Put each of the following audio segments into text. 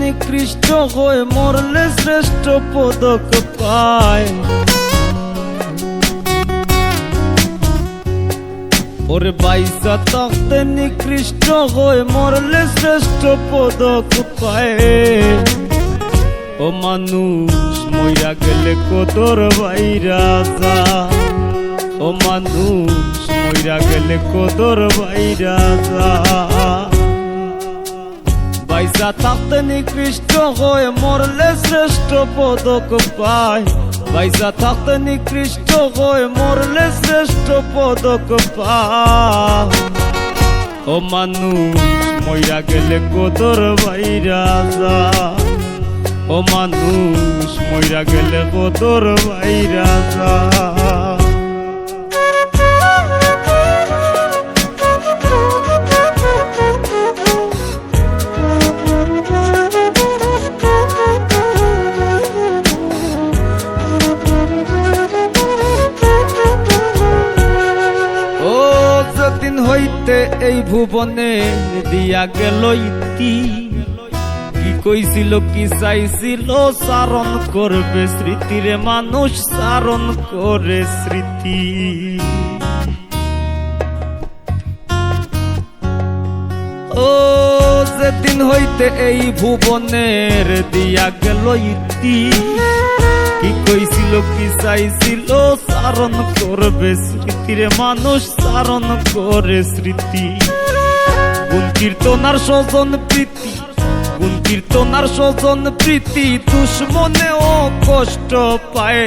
নিকৃষ্ট হয়ে মরলে শ্রেষ্ঠ পদক পায় ওরে বাইসা তখতে নিকৃষ্ট হয়ে মরলে শ্রেষ্ঠ পদক পায় ও মানুষ, মইরা গেলে কদর বাইরা যা ও মানুষ, মইরা গেলে কদর বাইরা যা বাইসা থাকতে নিকৃষ্ট হয়ে মরলে শ্রেষ্ঠ পদক পায়। বাইসা থাকতে নিকৃষ্ট হয়ে মরলে শ্রেষ্ঠ পদক পায়। ও মানুষ, মইরা গেলে কদর বাইরা যা ও মানুষ, মইরা গেলে কদর বাইরা যা এই ভুবনে দিয়া গেল ইতি। কি কইছিল, কি চাইছিল সারণ করবে স্মৃতিরে মানুষ সারণ করে স্মৃতি। ও, যেদিন হইতে এই ভুবনের দিয়া গেল ইতি। কি কইছিল, কি চাইছিল সারণ করবে স্মৃতিরে মানুষ সারণ করে স্মৃতি। গুণ কীর্তনার স্বজন প্রীতি, গুণ কীর্তনার স্বজন প্রীতি, দুশ্মনেও কষ্ট পায়।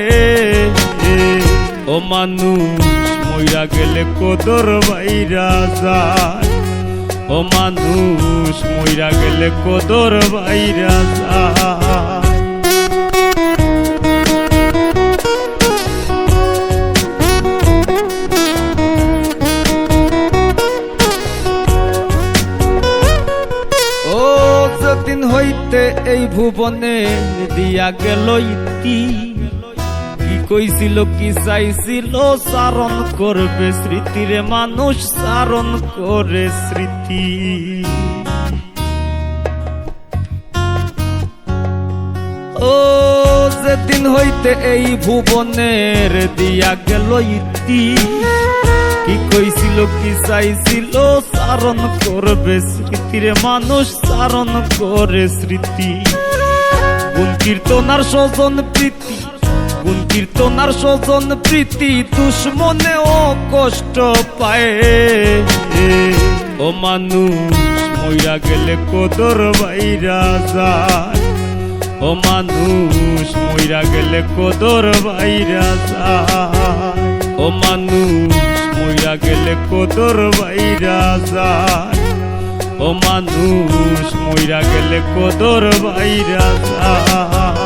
ও মানুষ, মইরা গেলে কদর বাইরা যায়। ও মানুষ, মইরা গেলে কদর বাইরা যায়। এই ভুবনে দিয়া গেল ইতি। কি কইছিল, কি চাইছিল সারণ করবে স্মৃতিরে মানুষ সারণ করে স্মৃতি। ও, যেদিন হইতে এই ভুবনের দিয়া গেল ইতি কি কইছিল, কি চাইছিল সারণ করবে স্মৃতিরে মানুষ সারণ করে স্মৃতি। গুণ কীর্তনার স্বজন প্রীতি, গুণ কীর্তনার স্বজন প্রীতি, দুশ্মনেও কষ্ট পায়। ও মানুষ, মইরা গেলে কদর বাইরা যায়। ও মানুষ, মইরা গেলে কদর বাইরা যায়। ও মানুষ কোদর কদর বাইরা যায়। ও মানুষ মইরা গেলে কোদর বাইরা যায়।